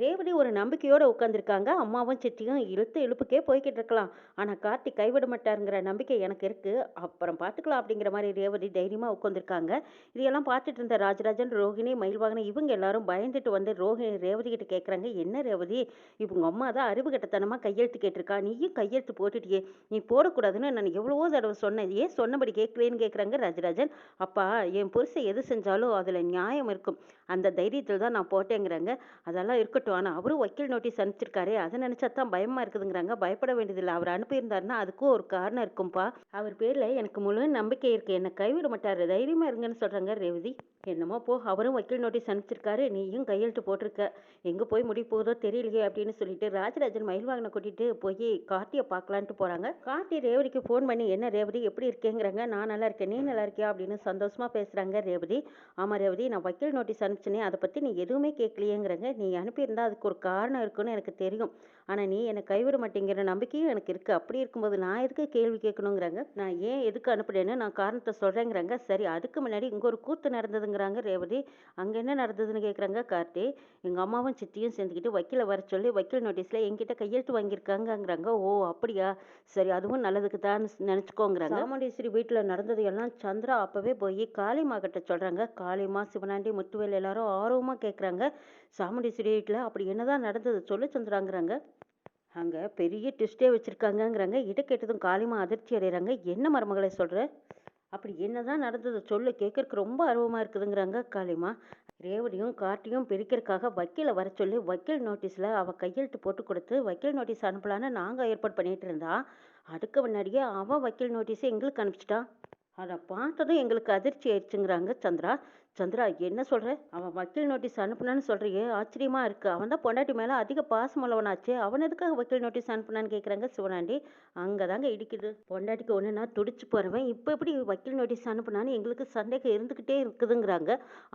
ரேவதி ஒரு நம்பிக்கையோடு உட்காந்துருக்காங்க அம்மாவும் சித்தியும் இழுத்து இழுப்புக்கே போய்கிட்டு இருக்கலாம். ஆனால் கார்த்திக் கைவிட மாட்டாருங்கிற நம்பிக்கை எனக்கு இருக்குது அப்புறம் பார்த்துக்கலாம் அப்படிங்கிற மாதிரி ரேவதி தைரியமாக உட்காந்துருக்காங்க இதையெல்லாம் பார்த்துட்டு இருந்த ராஜராஜன் ரோஹிணி மயில்வாகனி இவங்க எல்லாரும் பயந்துட்டு வந்து ரோஹிணி ரேவதி கிட்ட கேட்குறாங்க என்ன ரேவதி? இவங்க அம்மா தான் அறிவு கட்டத்தனமாக கையெழுத்து கேட்டிருக்கா. நீயும் கையெழுத்து போட்டுட்டியே. நீ போடக்கூடாதுன்னு நான் எவ்வளவோ தடவை சொன்னேன். ஏன் சொன்னபடி கேட்கலேன்னு கேட்குறாங்க ராஜராஜன். அப்பா என் புருஷன் எது செஞ்சாலும் அதில் நியாயம் இருக்கும். அந்த தைரியத்தில் தான் நான் போட்டேங்கிறாங்க. அதெல்லாம் இருக்கட்டும். ஆனால் அவரும் வக்கீல் நோட்டீஸ் அனுப்பிச்சிருக்காரு. அதை நினச்சா தான் பயமாக இருக்குதுங்கிறாங்க. பயப்பட வேண்டியதில்லை. அவர் அனுப்பியிருந்தாருன்னா அதுக்கும் ஒரு காரணம் இருக்கும்பா. அவர் பேரில் எனக்கு முழு நம்பிக்கை இருக்குது என்னை கைவிட மாட்டார். தைரியமாக இருங்கன்னு சொல்கிறாங்க ரேவதி. என்னமோ போ. அவரும் வக்கீல் நோட்டீஸ் அனுப்பிச்சிருக்காரு. நீயும் கையெழுத்து போட்டிருக்க. எங்கே போய் முடி போகுதோ தெரியலையே அப்படின்னு சொல்லிட்டு ராஜராஜன் மயில்வாகனை கூட்டிகிட்டு போய் கார்த்தியை பார்க்கலான்ட்டு போகிறாங்க கார்த்தி ரேவதிக்கு ஃபோன் பண்ணி என்ன ரேவதி எப்படி இருக்கேங்கிறாங்க? நான் நல்லா இருக்கேன். நீ நல்லா இருக்கியா? அப்படின்னு சந்தோஷமாக பேசுகிறாங்க ரேவதி. ஆமாம் ரேவதி நான் வக்கீல் நோட்டீஸ் அனுப்பிச்சினே. அதை பற்றி நீ எதுவுமே கேட்கலையேங்கிறாங்க. நீ அனுப்பியிருந்தா அதுக்கு ஒரு காரணம் இருக்குன்னு எனக்கு தெரியும். ஆனால் நீ என்னை கைவிட மாட்டேங்கிற நம்பிக்கையும் எனக்கு இருக்குது அப்படி இருக்கும்போது நான் எதுக்கு கேள்வி கேட்கணுங்கிறாங்க. நான் ஏன் எதுக்கு அனுப்புறேன்னு நான் காரணத்தை சொல்கிறேங்கிறாங்க சரி அதுக்கு முன்னாடி இங்கே ஒரு கூத்து நடந்ததுங்கிறாங்க ரேவதி. அங்கே என்ன நடந்ததுன்னு கேட்குறாங்க கார்த்தி. எங்கள் அம்மாவும் சித்தியும் சேர்ந்துக்கிட்டு வக்கீலை வர சொல்லி வக்கீல் நோட்டீஸில் என்கிட்ட கையெழுத்து வாங்கியிருக்காங்கங்கிறாங்க. ஓ அப்படியா? சரி அதுவும் நல்லதுக்கு தான் நினச்சிக்கோங்கிறாங்க. சாமுண்டீஸ்வரி வீட்டில் நடந்தது எல்லாம் சந்திரா அப்போவே போய் காளிமா கிட்ட சொல்கிறாங்க காளிமா சிவனாண்டி முத்துவேல் எல்லாரும் ஆர்வமாக கேட்குறாங்க. சாமுண்டீஸ்வரி வீட்டில் அப்படி என்னதான் நடந்தது சொல்லு சந்திராங்கிறாங்க. அங்கே பெரிய டிஸ்டே வச்சுருக்காங்கங்கிறாங்க. இட கேட்டதும் காளிமா அதிர்ச்சி அடைகிறாங்க என்ன மருமகளை சொல்கிற அப்படி என்ன தான் நடந்தது சொல்லு. கேட்கறக்கு ரொம்ப ஆர்வமாக இருக்குதுங்கிறாங்க காளிமா. ரேவடியும் கார்த்தியும் பிரிக்கிறதுக்காக வக்கீலை வர சொல்லி வக்கீல் நோட்டீஸில் அவள் கையெழுத்து போட்டு கொடுத்து வக்கீல் நோட்டீஸ் அனுப்பலான்னு நாங்கள் ஏற்பாடு பண்ணிகிட்டு இருந்தா அதுக்கு முன்னாடியே அவன் வக்கீல் நோட்டீஸை எங்களுக்கு அனுப்பிச்சிட்டான் அதை பார்த்ததும் எங்களுக்கு அதிர்ச்சி ஆயிடுச்சுங்கிறாங்க சந்திரா. சந்திரா என்ன சொல்கிற அவன் வக்கீல் நோட்டீஸ் அனுப்புனான்னு சொல்கிறியே ஆச்சரியமாக இருக்குது அவன் தான் பொண்டாட்டி மேலே அதிக பாசம் உள்ளவனாச்சு அவன் எதுக்காக வக்கீல் நோட்டீஸ் அனுப்புனான்னு கேட்குறாங்க சிவனாண்டி. அங்கே தாங்க இடிக்குது. பொண்டாட்டிக்கு ஒன்றுனா துடிச்சு போகிறவன் இப்போ எப்படி வக்கீல் நோட்டீஸ் அனுப்புனான்னு எங்களுக்கு சந்தேகம் இருந்துக்கிட்டே இருக்குதுங்கிறாங்க.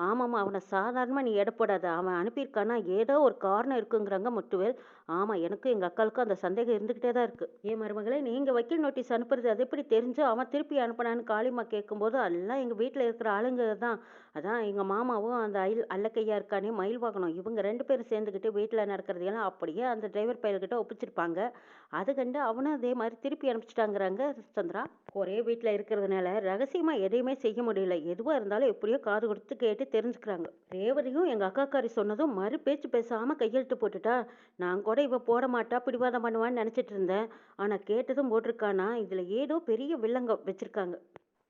ஆமாம்மா அவனை சாதாரணமாக நீ எடை போடாத. அவன் அனுப்பியிருக்கானா ஏதோ ஒரு காரணம் இருக்குங்கிறாங்க முத்துவேல். ஆமாம் எனக்கும் எங்கள் அக்காளுக்கும் அந்த சந்தேகம் இருந்துக்கிட்டே தான் இருக்குது ஏன் மருமகளே நீங்கள் வக்கீல் நோட்டீஸ் அனுப்புறது அது எப்படி தெரிஞ்சு அவன் திருப்பி அனுப்புனான்னு காளிமா கேட்கும்போது எல்லாம் எங்கள் வீட்டில் இருக்கிற ஆளுங்க தான். அதான் எங்கள் மாமாவும் அந்த அயில் அல்லக்கையா இருக்கானே மயில் வாகனம் இவங்க ரெண்டு பேரும் சேர்ந்துக்கிட்டு வீட்டில் நடக்கிறதையெல்லாம் அப்படியே அந்த டிரைவர் பையல்கிட்ட ஒப்பிச்சிருப்பாங்க. அது கண்டு அவனும் அதே மாதிரி திருப்பி அனுப்பிச்சிட்டாங்கிறாங்க சந்திரா. ஒரே வீட்டில் இருக்கிறதுனால ரகசியமாக எதையுமே செய்ய முடியல. எதுவாக இருந்தாலும் எப்படியோ காது கொடுத்து கேட்டு தெரிஞ்சுக்கிறாங்க. ரேவதியும் எங்கள் அக்காக்காரி சொன்னதும் மறு பேச்சு பேசாமல் கையெழுத்து போட்டுட்டா நான் கூட இவ போட மாட்டா பிடிவாதம் பண்ணுவான்னு நினச்சிட்டு இருந்தேன். ஆனால் கேட்டதும் போட்டிருக்கானா இதில் ஏதோ பெரிய வில்லங்கம் வச்சுருக்காங்க.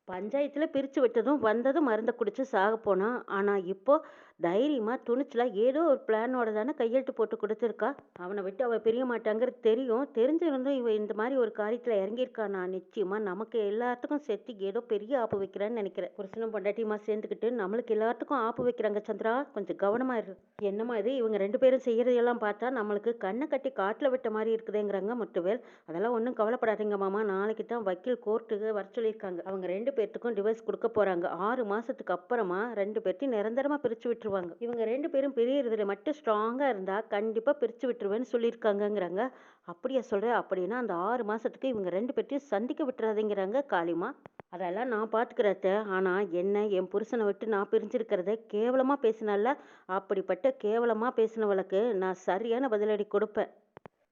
பஞ்சாயத்தில் பிரித்து விட்டதும் வந்ததும் மருந்தை குடித்து சாக போனான். ஆனால் இப்போது தைரியமாக துணிச்சலாக ஏதோ ஒரு பிளானோட தானே கையெழுத்து போட்டு கொடுத்துருக்கா? அவனை விட்டு அவள் பிரிய மாட்டாங்கிறது தெரியும். தெரிஞ்சிருந்தும் இவன் இந்த மாதிரி ஒரு காரியத்தில் இறங்கியிருக்கானா நிச்சயமாக நமக்கு எல்லாத்துக்கும் சேர்த்து ஏதோ பெரிய ஆப்பு வைக்கிறான்னு நினைக்கிறேன். புருஷனும் பொண்டாட்டியுமா சேர்ந்துக்கிட்டு நம்மளுக்கு எல்லாத்துக்கும் ஆப்பு வைக்கிறாங்க சந்திரா. கொஞ்சம் கவனமாக இரு. என்னமா இது? இவங்க ரெண்டு பேரும் செய்கிறதையெல்லாம் பார்த்தா நம்மளுக்கு கண்ணை கட்டி காட்டில் விட்ட மாதிரி இருக்குதுங்கிறாங்க முட்டுவேல் அதெல்லாம் ஒன்றும் கவலைப்படாதீங்க மாமா. நாளைக்கு தான் வக்கீல் கோர்ட்டுக்கு வர சொல்லியிருக்காங்க. அவங்க ரெண்டு பேர்த்துக்கும் டிவைஸ் கொடுக்க போகிறாங்க ஆறு மாதத்துக்கு அப்புறமா ரெண்டு பேர்த்தையும் நிரந்தரமாக பிரித்து விட்டு விட்டுருவாங்க. இவங்க ரெண்டு பேரும் பிரியறதுல மட்டும் ஸ்ட்ராங்காக இருந்தால் கண்டிப்பாக பிரித்து விட்டுருவேன்னு சொல்லியிருக்காங்கங்கிறாங்க. அப்படியா சொல்கிறேன் அப்படின்னா அந்த ஆறு மாதத்துக்கு இவங்க ரெண்டு பேர்த்தையும் சந்திக்க விட்டுறாதீங்கிறாங்க காளிமா. அதெல்லாம் நான் பார்த்துக்கிறத ஆனால் என்ன என் புருஷனை விட்டு நான் பிரிஞ்சிருக்கிறத கேவலமாக பேசினால அப்படிப்பட்ட கேவலமாக பேசினவளுக்கு நான் சரியான பதிலடி கொடுப்பேன்.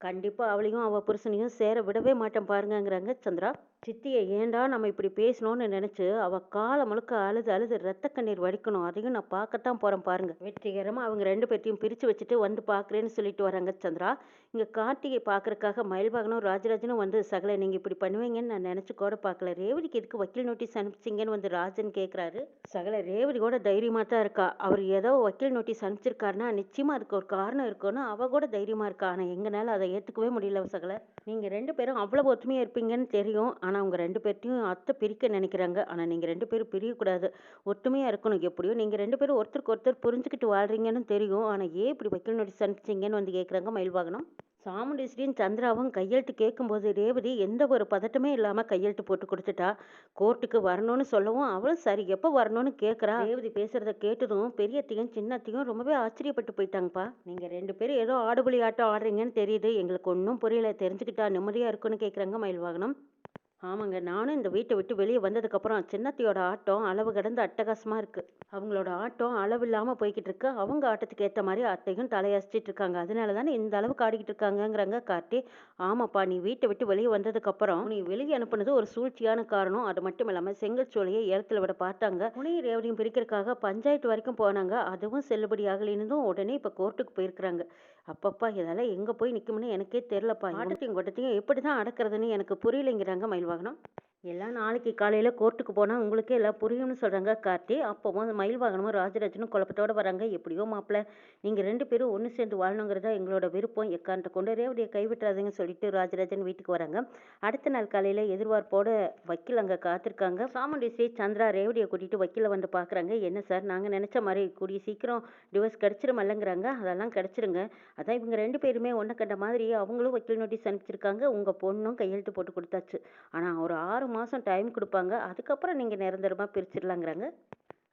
கண்டிப்பாக அவளையும் அவள் புருஷனையும் சேர விடவே மாட்டேன் பாருங்கங்கிறாங்க சந்திரா. சித்தியை ஏண்டா நம்ம இப்படி பேசணும்னு நினச்சி அவள் காலை முழுக்க அழுது அழுது ரத்த கண்ணீர் வடிக்கணும். அதையும் நான் பார்க்கத்தான் போகிறேன் பாருங்க. வெற்றிகரமாக அவங்க ரெண்டு பேர்த்தையும் பிரித்து வச்சுட்டு வந்து பார்க்குறேன்னு சொல்லிட்டு வராங்க சந்திரா. இங்கே கார்த்திகை பார்க்குறக்காக மயில்பாகனும் ராஜராஜனும் வந்து சகலை நீங்கள் இப்படி பண்ணுவீங்கன்னு நான் நினச்சி கூட பார்க்கல. ரேவதிக்கு எதுக்கு வக்கீல் நோட்டீஸ் அனுப்பிச்சிங்கன்னு வந்து ராஜன் கேட்குறாரு சகல ரேவதி கூட தைரியமாக தான் இருக்கா. அவர் ஏதோ வக்கீல் நோட்டீஸ் அனுப்பிச்சிருக்காருன்னா நிச்சயமாக அதுக்கு ஒரு காரணம் இருக்குன்னு அவள் கூட தைரியமாக இருக்கா. ஆனால் எங்களால் அதை ஏற்றுக்கவே முடியல சகல. நீங்கள் ரெண்டு பேரும் அவ்வளோ ஒத்துமையாக இருப்பீங்கன்னு தெரியும். ஆனால் அவங்க ரெண்டு பேர்த்தையும் அத்தை பிரிக்க நினைக்கிறாங்க. ஆனால் நீங்கள் ரெண்டு பேரும் பிரியக்கூடாது. ஒற்றுமையாக இருக்கணும். எப்படியோ நீங்கள் ரெண்டு பேரும் ஒருத்தருக்கு ஒருத்தர் புரிஞ்சுக்கிட்டு வாழ்றீங்கன்னு தெரியும். ஆனால் ஏன் இப்படி வக்கீல் நோட்டீஸ் அனுப்பிச்சிங்கன்னு வந்து கேட்குறாங்க மயில்வாகனம். சாமுண்டீஸ்வரியும் சந்திராவும் கையெழுத்து கேட்கும்போது ரேவதி எந்த ஒரு பதட்டமே இல்லாமல் கையெழுத்து போட்டு கொடுத்துட்டா. கோர்ட்டுக்கு வரணும்னு சொல்லவும் அவளும் சரி எப்போ வரணும்னு கேட்குறா ரேவதி பேசுகிறத கேட்டதும் பெரியத்தையும் சின்னத்தையும் ரொம்பவே ஆச்சரியப்பட்டு போயிட்டாங்கப்பா. நீங்கள் ரெண்டு பேரும் ஏதோ ஆடுபுலி ஆட்டம் ஆடுறீங்கன்னு தெரியுது. எங்களுக்கு ஒன்றும் புரியல. தெரிஞ்சுக்கிட்டா நிம்மதியாக இருக்குன்னு கேட்குறாங்க மயில்வாகனம். ஆமாங்க. நானும் இந்த வீட்டை விட்டு வெளியே வந்ததுக்கப்புறம், சின்னத்தையோட ஆட்டம் அளவு கடந்து அட்டகாசமாக இருக்குது அவங்களோட ஆட்டம் அளவு இல்லாமல் போய்கிட்டு இருக்கு. அவங்க ஆட்டத்துக்கு ஏற்ற மாதிரி அத்தையும் தலையசிச்சிட்டு இருக்காங்க. அதனால தானே இந்த அளவுக்கு ஆடிக்கிட்டு இருக்காங்கங்கிறாங்க கார்த்தி. ஆமாப்பா, நீ வீட்டை விட்டு வெளியே வந்ததுக்கப்புறம், நீ வெளியே அனுப்புனது ஒரு சூழ்ச்சியான காரணம். அது மட்டும் இல்லாமல் செங்கல் சோலையை ஏலத்தில் விட பார்த்தாங்க. உன்னையும் ரேவடியும் பிரிக்கிறதுக்காக பஞ்சாயத்து வரைக்கும் போனாங்க. அதுவும் செல்லுபடி ஆகலைன்னதும் உடனே இப்போ கோர்ட்டுக்கு போயிருக்கிறாங்க. அப்பப்பா! இதெல்லாம் எங்க போய் நிக்கும்னு எனக்கே தெரியலப்பா. ஆட்டத்தையும் கொட்டத்தையும் எப்படிதான் அடக்குறதுன்னு எனக்கு புரியலைங்கிறாங்க மயில் எல்லாம் நாளைக்கு காலையில் கோர்ட்டுக்கு போனால் உங்களுக்கே எல்லாம் புரியும்னு சொல்கிறாங்க கார்த்தி. அப்பவும் மயில் வாகனமும் ராஜராஜனும் குழப்பத்தோட வராங்க. எப்படியோ மாப்பிள்ளை நீங்கள் ரெண்டு பேரும் ஒன்று சேர்ந்து வாழணுங்கிறதா எங்களோட விருப்பம். எக்காரணத்தை கொண்டு ரேவடியை கைவிட்டுறாதுன்னு சொல்லிட்டு ராஜராஜன் வீட்டுக்கு வராங்க. அடுத்த நாள் காலையில் எதிர்பார்ப்போட வக்கீல் அங்கே காத்திருக்காங்க. சாமுண்டி ஸ்ரீ சந்திரா ரேவடியை கூட்டிட்டு வக்கீலை வந்து பார்க்குறாங்க. என்ன சார், நாங்கள் நினச்ச மாதிரி கூடிய சீக்கிரம் டிவோர்ஸ் கிடச்சிருமல்லங்கிறாங்க அதெல்லாம் கிடச்சிருங்க அதான் இவங்க ரெண்டு பேருமே ஒன்றை கண்ட மாதிரி அவங்களும் வக்கீல் நோட்டீஸ் அனுப்பிச்சிருக்காங்க. உங்கள் பொண்ணும் கையெழுத்து போட்டு கொடுத்தாச்சு. ஆனால் ஒரு ஆறு மாதம் டைம் கொடுப்பாங்க. அதுக்கப்புறம் நீங்கள் நிரந்தரமாக பிரிச்சிடலாங்கிறாங்க.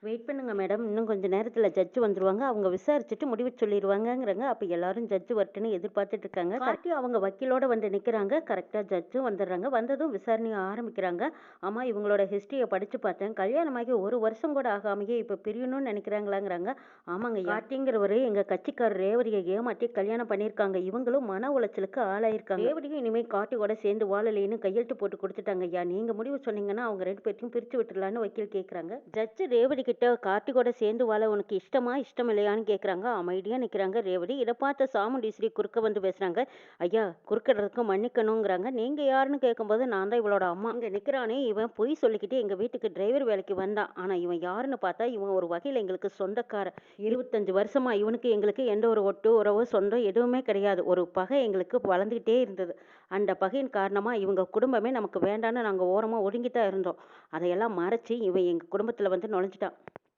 வெயிட் பண்ணுங்க மேடம். இன்னும் கொஞ்ச நேரத்துல ஜட்ஜ் வந்துருவாங்க. அவங்க விசாரிச்சுட்டு முடிவு சொல்லிருவாங்கங்கிறாங்க. அப்ப எல்லாரும் ஜட்ஜ் வரட்டுன்னு எதிர்பார்த்துட்டு இருக்காங்க. கார்த்தி அவங்க வக்கீலோட வந்து நிக்கிறாங்க. கரெக்டா ஜட்ஜும் வந்துடுறாங்க. வந்ததும் விசாரணைய ஆரம்பிக்கிறாங்க. ஆமா, இவங்களோட ஹிஸ்டரிய படிச்சு பார்த்தேன். கல்யாணமாகி ஒரு வருஷம் கூட ஆகாமயே இப்ப பிரியணும்னு நினைக்கிறாங்களாங்கிறாங்க. ஆமாங்க, கார்த்திங்கிறவரு எங்க கட்சிக்காரர் ரேவதிய ஏமாத்தி கல்யாணம் பண்ணியிருக்காங்க. இவங்களும் மன உளைச்சலுக்கு ஆளாயிருக்காங்க. ரேவதியும் இனிமே கார்த்தியோட சேர்ந்து வாழலைன்னு கையெழுத்து போட்டு கொடுத்துட்டாங்க ஐயா. நீங்க முடிவு சொன்னீங்கன்னா அவங்க ரெண்டு பேர்த்தையும் பிரிச்சு விட்டுடலான்னு வக்கீல் கேக்குறாங்க. ஜட்ஜ் ரேவதி கிட்ட கார்த்திகோட சேர்ந்து வாழ உனக்கு இஷ்டமா இஷ்டம் இல்லையான்னு கேட்குறாங்க அமைதியாக நிற்கிறாங்க ரேவதி. இதை பார்த்த சாமுண்டீஸ்வரி குறுக்க வந்து பேசுகிறாங்க ஐயா, குறுக்கிடுறதுக்கு மன்னிக்கணுங்கிறாங்க. நீங்கள் யாருன்னு கேட்கும்போது நான் தான் இவளோட அம்மா. இங்கே நிற்கிறானே இவன் பொய் சொல்லிக்கிட்டு எங்கள் வீட்டுக்கு டிரைவர் வேலைக்கு வந்தான். ஆனால் இவன் யாருன்னு பார்த்தா இவன் ஒரு வகையில் எங்களுக்கு சொந்தக்காரன். இருபத்தஞ்சு வருஷமா இவனுக்கு எங்களுக்கு எந்த ஒரு ஒட்டு உறவோ சொந்தம் எதுவுமே கிடையாது. ஒரு பகை எங்களுக்கு வளர்ந்துக்கிட்டே இருந்தது. அந்த பகையின் காரணமாக இவங்க குடும்பமே நமக்கு வேண்டான்னு ஓரமாக ஓரமா ஒதுங்கித்தான் இருந்தோம். அதையெல்லாம் மறைச்சி இவன் எங்கள் குடும்பத்தில் வந்து நுழைஞ்சிட்டான்.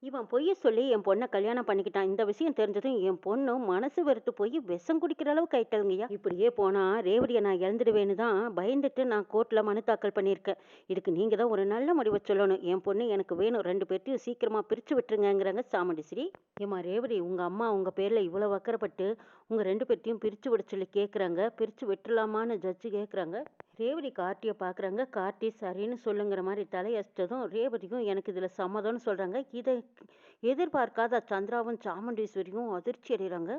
இவன் பொய்ய சொல்லி என் பொண்ணை கல்யாணம் பண்ணிக்கிட்டான். இந்த விஷயம் தெரிஞ்சதும் என் பொண்ணு மனசு வெறுத்து போய் விஷம் குடிக்கிற அளவுக்கு ஆயிட்டாளுங்கய்யா. இப்படியே போனா ரேவடியை நான் இழந்துடுவேன்னு தான் பயந்துட்டு நான் கோர்ட்ல மனு தாக்கல் பண்ணியிருக்கேன். இதுக்கு நீங்க தான் ஒரு நல்ல முடிவை சொல்லணும். என் பொண்ணு எனக்கு வேணும். ரெண்டு பேர்த்தையும் சீக்கிரமா பிரிச்சு விட்டுருங்கங்கிறாங்க சாமுண்டீஸ்வரி. ஏம்மா ரேவடி உங்க அம்மா உங்க பேர்ல இவ்வளவு அக்கறைப்பட்டு உங்க ரெண்டு பேர்த்தையும் பிரிச்சு விட சொல்லி கேட்குறாங்க பிரிச்சு விட்டுலாமான்னு ஜட்ஜு கேட்குறாங்க ரேவதி கார்த்தியை பார்க்குறாங்க. கார்த்தி சரின்னு சொல்லுங்கிற மாதிரி தலையசிச்சதும் ரேவதியும் எனக்கு இதில் சம்மதம்னு சொல்கிறாங்க. இதை எதிர்பார்க்காத சந்திராவும் சாமுண்டீஸ்வரியும் அதிர்ச்சி அடைகிறாங்க.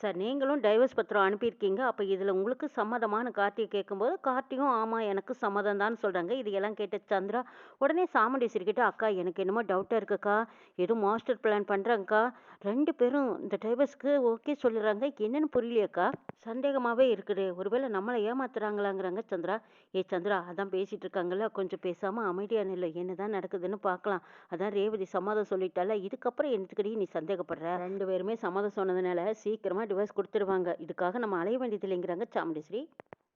சார் நீங்களும் டைவர்ஸ் பத்திரம் அனுப்பியிருக்கீங்க. அப்போ இதில் உங்களுக்கு சம்மதமானு கார்த்தியை கேட்கும்போது கார்த்தியும் ஆமாம் எனக்கு சம்மதம் தான் சொல்கிறாங்க. இதையெல்லாம் கேட்ட சந்திரா உடனே சாமுண்டீஸ்வரி கிட்ட அக்கா எனக்கு என்னமோ டவுட்டாக இருக்குக்கா. எதுவும் மாஸ்டர் பிளான் பண்ணுறாங்கக்கா. ரெண்டு பேரும் இந்த டைவர்ஸ்க்கு ஓகே சொல்லிடுறாங்க. என்னென்னு புரியலையேக்கா. சந்தேகமாகவே இருக்குது. ஒருவேளை நம்மளை ஏமாத்துறாங்களாங்கிறாங்க சந்திரா. ஏ சந்திரா அதான் பேசிகிட்டு இருக்காங்கல்ல கொஞ்சம் பேசாமல் அமைதியான இல்லை என்ன தான் நடக்குதுன்னு பார்க்கலாம். அதான் ரேவதி சம்மதம் சொல்லிட்டால இதுக்கப்புறம் என்னத்துக்கடி நீ சந்தேகப்படுற? ரெண்டு பேருமே சம்மதம் சொன்னதுனால சீக்கிரமாக டிவோர்ஸ் கொடுத்துருவாங்க. இதுக்காக நம்ம அலைய வேண்டியது இல்லைங்கிறாங்க சாமுண்டீஸ்வரி.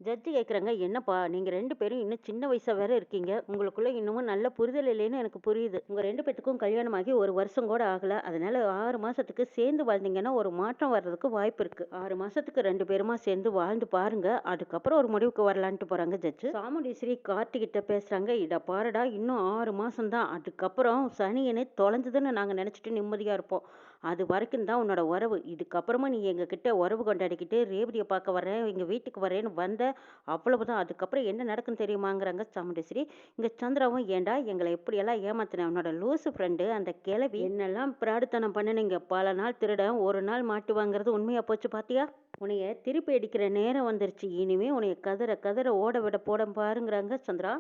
ஜட்ஜி கேட்குறாங்க என்னப்பா நீங்கள் ரெண்டு பேரும் இன்னும் சின்ன வயசாக வேற இருக்கீங்க. உங்களுக்குள்ளே இன்னமும் நல்ல புரிதல் இல்லைன்னு எனக்கு புரியுது. உங்கள் ரெண்டு பேத்துக்கும் கல்யாணமாகி ஒரு வருஷம் கூட ஆகல. அதனால ஆறு மாதத்துக்கு சேர்ந்து வாழ்ந்தீங்கன்னா ஒரு மாற்றம் வர்றதுக்கு வாய்ப்பு இருக்கு. ஆறு மாதத்துக்கு ரெண்டு பேருமா சேர்ந்து வாழ்ந்து பாருங்க. அதுக்கப்புறம் ஒரு முடிவுக்கு வரலான்ட்டு போகிறாங்க ஜட்ஜு. சாமுண்டீஸ்வரி கார்த்திகிட்ட பேசுகிறாங்க இட பாருடா இன்னும் ஆறு மாதம் தான். அதுக்கப்புறம் சனியனே தொலைஞ்சதுன்னு நாங்கள் நினச்சிட்டு நிம்மதியாக இருப்போம். அது வரைக்கும் தான் உன்னோட உறவு. இதுக்கப்புறமா நீ எங்ககிட்ட உறவு கொண்டாடிக்கிட்டு ரேவதியை பார்க்க வரேன் எங்கள் வீட்டுக்கு வரேன்னு வந்த அவ்வளவுதான். அதுக்கப்புறம் என்ன நடக்குன்னு தெரியுமாங்கிறாங்க சாமுண்டேஸ்வரி இங்கே சந்திராவும் ஏன்டா எங்களை எப்படியெல்லாம் ஏமாத்தின உன்னோட லூசு ஃப்ரெண்டு அந்த கிளவி என்னெல்லாம் பிராடுத்தனம் பண்ணுனீங்க. பல நாள் திருடன் ஒரு நாள் மாட்டுவாங்கிறது உண்மையா போச்சு பார்த்தியா? உன்னைய திருப்பி அடிக்கிற நேரம் வந்துருச்சு. இனிமே உன்னைய கதற கதற ஓட விட போட பாருங்கிறாங்க சந்திரா.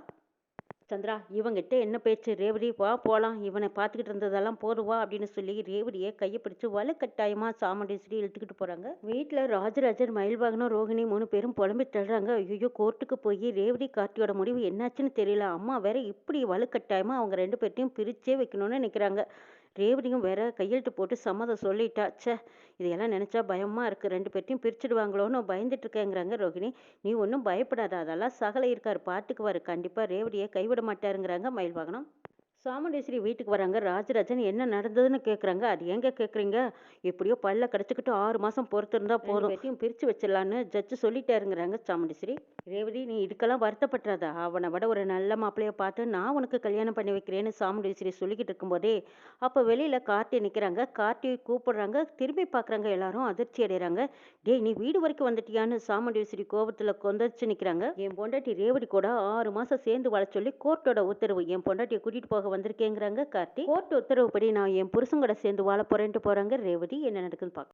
சந்திரா இவங்கிட்ட என்ன பேச்சு? ரேவதி வா போகலாம் இவனை பார்த்துக்கிட்டு இருந்ததெல்லாம் போதுவா? அப்படின்னு சொல்லி ரேவதியை கையை பிடிச்சி வலுக்கட்டாயமாக சாமுண்டேஸ்வரி இழுத்துக்கிட்டு போகிறாங்க வீட்டில் ராஜராஜர் மயில்வாகனம் ரோகிணி மூணு பேரும் புலம்பி தள்ளுறாங்க. ஐயோ கோர்ட்டுக்கு போய் ரேவதி கார்த்தியோட முடிவு என்னாச்சுன்னு தெரியல. அம்மா வேற இப்படி வலுக்கட்டாயமாக அவங்க ரெண்டு பேர்ட்டையும் பிரிச்சே வைக்கணும்னு நினைக்கிறாங்க. ரேவதியும் வேற கையெழுத்து போட்டு சம்மதம் சொல்லிட்டா. ச்சே இதையெல்லாம் நினச்சா பயமாக இருக்குது ரெண்டு பேர்த்தையும் பிரிச்சுடுவாங்களோன்னு பயந்துட்டு இருக்கேங்கிறாங்க ரோகிணி. நீ ஒன்றும் பயப்படாத அதெல்லாம் சகல இருக்கார் வர கண்டிப்பாக ரேவதியை கைவிட மாட்டாருங்கிறாங்க மயில் வாகனம் சாமுண்டீஸ்வரி வீட்டுக்கு வராங்க. ராஜராஜன் என்ன நடந்ததுன்னு கேட்குறாங்க அது எங்க கேட்குறீங்க எப்படியோ பல்ல கடிச்சுக்கிட்டு ஆறு மாதம் பொறுத்திருந்தா போதும். பேத்தையும் பிரித்து வச்சிடலான்னு ஜட்ஜு சொல்லிட்டாருங்கிறாங்க சாமுண்டீஸ்வரி. ரேவதி நீ இதுக்கெல்லாம் வருத்தப்பட்டுறாத. அவனை விட ஒரு நல்ல மாப்பிள்ளைய பார்த்து நான் உனக்கு கல்யாணம் பண்ணி வைக்கிறேன்னு சாமுண்டீஸ்வரி சொல்லிக்கிட்டு இருக்கும்போதே அப்போ வெளியில் கார்த்தி நிற்கிறாங்க கார்த்தி கூப்பிடுறாங்க. திரும்பி பார்க்குறாங்க எல்லாரும் அதிர்ச்சி அடைகிறாங்க டேய் நீ வீடு வரைக்கும் வந்துட்டியான்னு சாமுண்டீஸ்வரி கோபத்தில் கொந்தளிச்சு நிற்கிறாங்க என் பொண்டாட்டி ரேவதி கூட ஆறு மாதம் சேர்ந்து வாழ சொல்லி கோர்ட்டோட உத்தரவு. என் பொண்டாட்டியை கூட்டிகிட்டு போக வந்திருக்கேங்கிறாங்க கார்த்தி கோர்ட் உத்தரவுப்படி நான் என் புருஷன் கூட சேர்ந்து வாழ போறேன்ட்டு போறாங்க ரேவதி. என்ன நடக்குதுன்னு பார்க்கலாம்